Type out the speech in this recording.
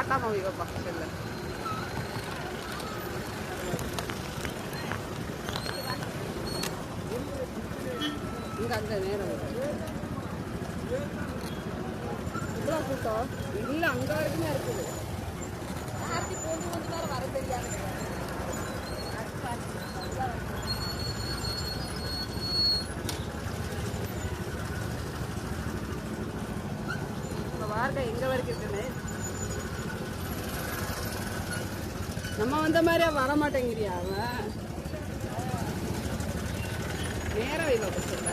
காட்டாம வைப்பா செல்ல. இங்க அந்த நேரம் இவ்வளோ கூட்டம்? இல்லை அங்கே வரைக்கும் இருக்குது. இந்த வார்த்தை எங்க வரைக்கும் இருக்குன்னு? நம்ம வந்த மாதிரியா வர மாட்டேங்கிறியா அவன்? நேரம் இல்லை பசங்க